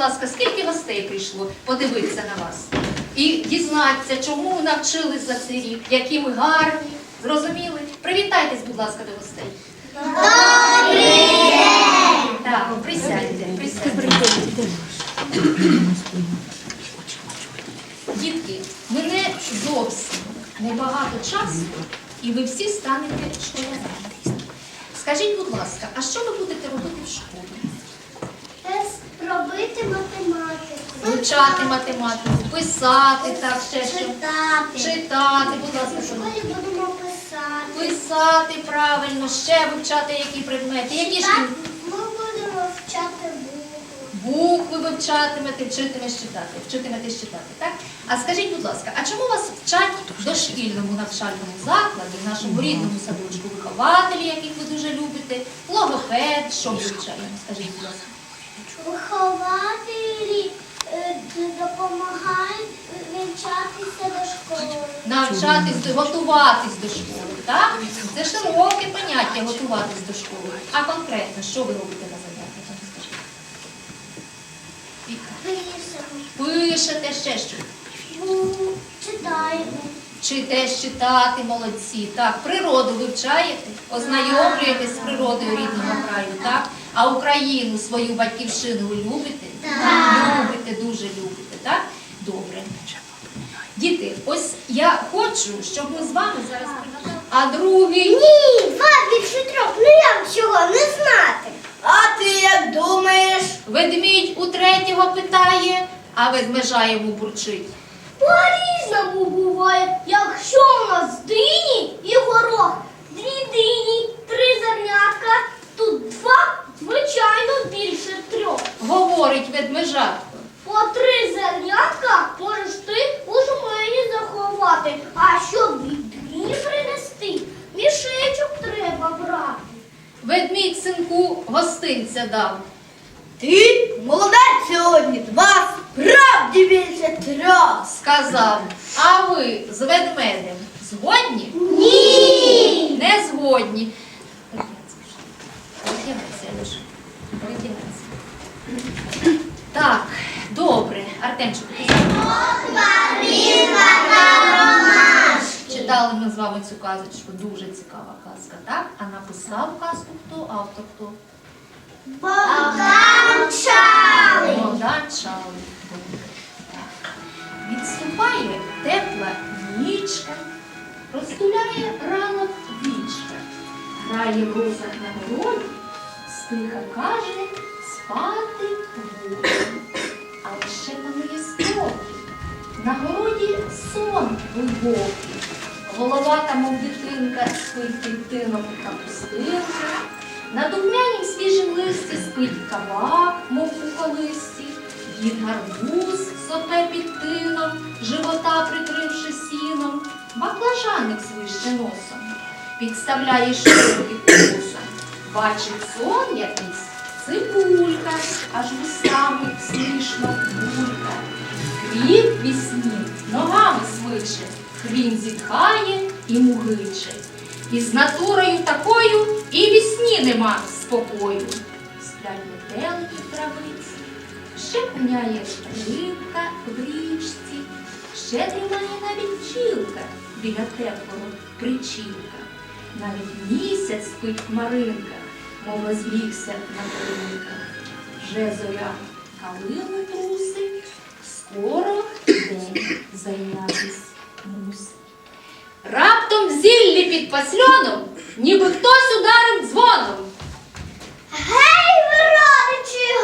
ласка, скільки гостей прийшло подивитися на вас. І дізнатися, чому навчились за цей рік, які ми гарні. Зрозуміли? Привітайтесь, будь ласка, до гостей. Добрий день! Так, присядьте, присядьте. Дітки, мене зовсім небагато часу, і ви всі станете школярами. Скажіть, будь ласка, а що ви Вивчати математику, писати, так, ще що? Читати. Читати, будь ласка, будемо писати. Писати правильно, ще вивчати які предмети, які ж Ми будемо вчати букви. букви вивчатимете, вчитимеш читати, вчитиметесь читати, так? А скажіть, будь ласка, а чому вас вчать в дошкільному навчальному закладі, в нашому рідному садочку вихователі, яких ви дуже любите, логопед, що ви вивчаємо? Скажіть, будь ласка. Вихователі допомагають вивчатися до школи. Навчатись, готуватись до школи, так? Це широке поняття готуватись до школи. А конкретно, що ви робите на заняттях? Пишете ще що? Ну, Читаємо. Чи теж читати молодці? Так, природу вивчаєте, ознайомлюєтесь з природою рідного краю, так? А Україну, свою батьківщину любите? Так. Любите, дуже любите, так? Добре. Діти, ось я хочу, щоб ми з вами зараз пригадали. А другий. Ні, два більше трьох. Ну як цього не знати? А ти як думаєш? Ведмідь у третього питає, а ведмежа йому бурчить. По-різному буває, якщо у нас дині і горох, дві дині, три зернятка, тут два, звичайно, більше трьох. Говорить ведмежатко. По три зернятка можеш ти у жмені заховати, а щоб від принести, мішечок треба брати. Ведмідь синку гостинця дав. Ти молодець сьогодні, два справді більше трьох. сказав, а ви з ведмедем згодні? Ні! Не згодні. Так, добре. Артемчику, ти читали ми з вами цю казочку. Дуже цікава казка, так? А написав казку хто? Автор хто? Богдан Чалий. Богдан Чалий. Відступає тепла нічка, розтуляє ранок вічка, грає в розах на городі, стиха каже спати буду. На городі сон глибокий. Голова, та мов дитинка, спить під тином капустинка. На духмянім свіжім листі спить кабак, мов у колисті, Дід гарбуз сопе під тином, живота прикривши сіном, баклажаник свище носом, підставляє шию під. Бачить сон якийсь цибулька, аж вустами смішно булька. Кріт вісні ногами смиче, хрін зітхає і мугиче. І з натурою такою і вісні нема спокою. Сплять метелики в травиці, ще куняє рибка в річці, ще тримає навіть бджілка біля теплого причілка. Навіть місяць спить в хмаринках, мов розлігся на кринках. Вже зоря калину трусить, скоро день зайнятись мусить. Раптом зіллі під пасльоном, ніби хтось ударив дзвоном. Гей, ви родичі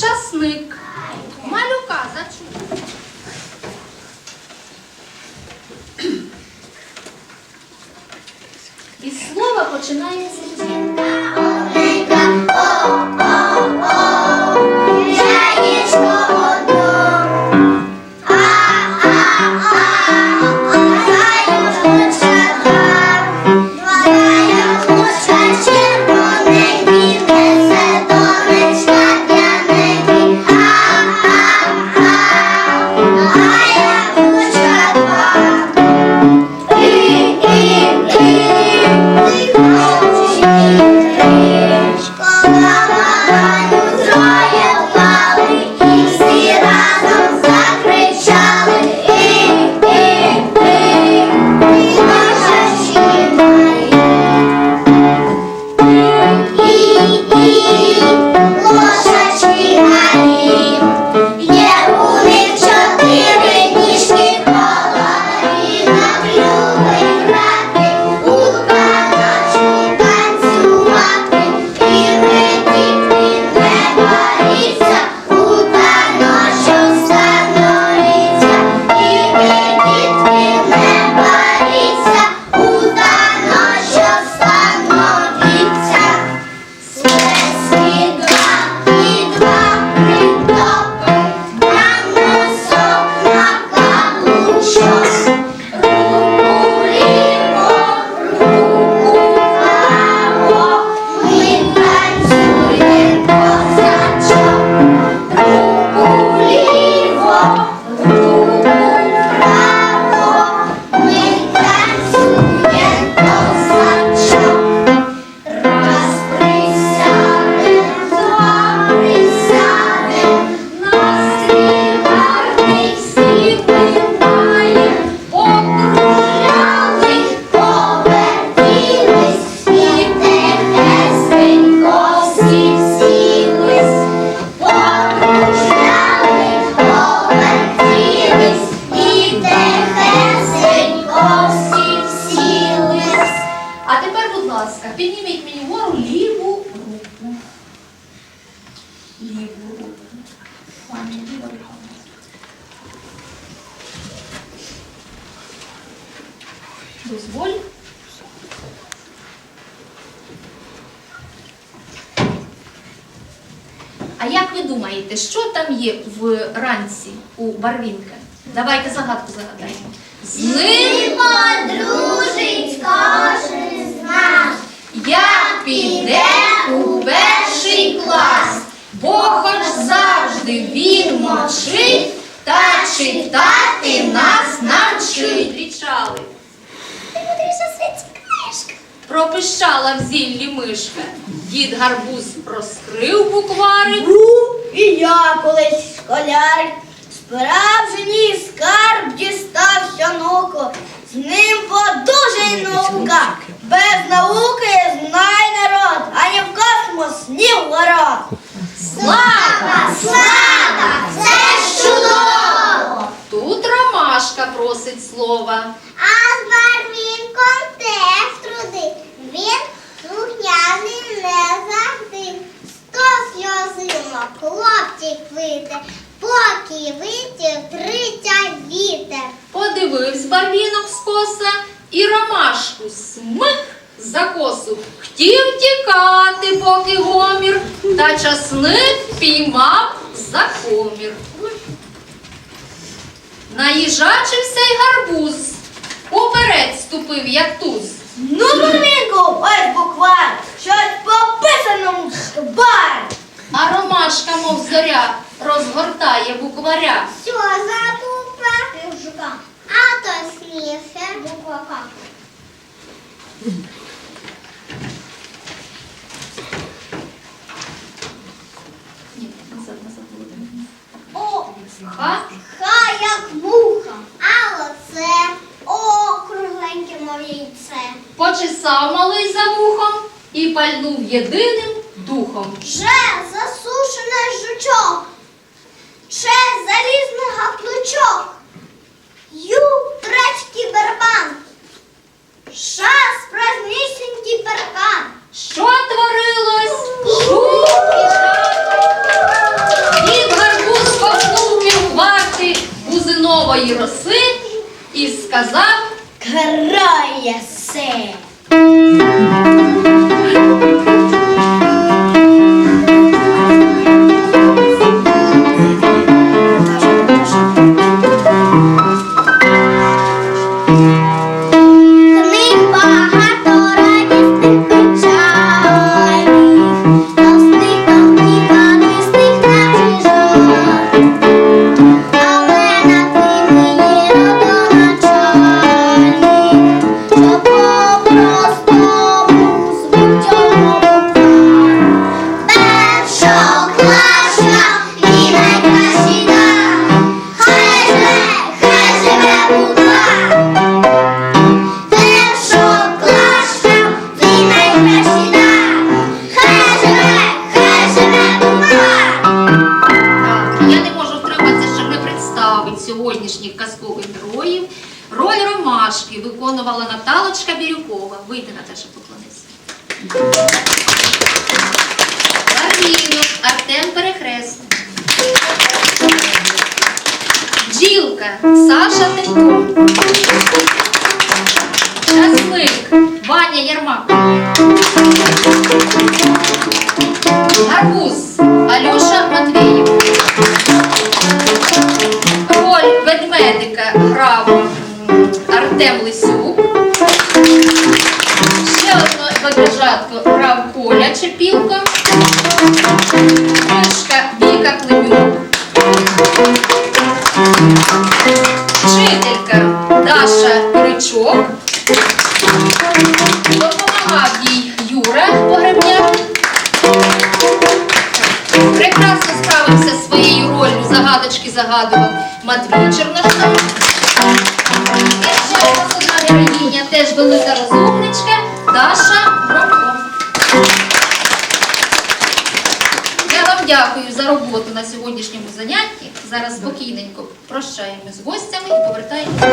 часник. Малюка зачув. І слово починається Дозволь. А як ви думаєте, що там є в ранці у Барвінка? Давайте загадку загадаємо. З ним подружить кожен з нас. як піде у перший клас, бо хоч завжди він мовчить, та читати нас навчить. Кричали. Ти будеш світі книжка. Пропищала в зіллі мишка. Дід гарбуз розкрив букварик. Був і я колись школяр, справжній скарб дістався нуко, з ним подужай наука, без науки знай народ, ані в космос, ні в город. Слава! Слава! Це ж чудово! Тут ромашка просить слова. А з Барвінком теж труди. Він слухняний не завжди. Сто сльозимо, хлопчик вийде, поки тридцять вітер. Подивився барвінок з коса і ромашку смик за косу. Хотів тікати, поки гомір, та часник піймав за комір. Наїжачився й гарбуз, уперед ступив, як туз. Ну, Барвінку, ось буквар, щось по писаному шквар. А ромашка, мов зоря, розгортає букваря. Що за буква? Мужика. А то сміше. Буква К. Ні, Ха. Ха, як муха. А оце округленьке мов яйце. Почесав малий за вухом і пальнув єдиним духом. Же засушений жучок. Че залізний гаплучок. Ю тречкий барабан. Ша справжнісінький перкан. Що творилось? Шум бузинової роси і сказав Крає се. Наталочка Бірюкова. Вийди, Наташа, поклонися. Барвінок Артем Перехрест. Бджілка Саша Тенько. Часник Ваня Єрмак. загадував Матвій Черношов. І ще у нас одна героїня, теж велика розумничка Даша Громко. Я вам дякую за роботу на сьогоднішньому занятті. Зараз спокійненько прощаємось з гостями і повертаємося.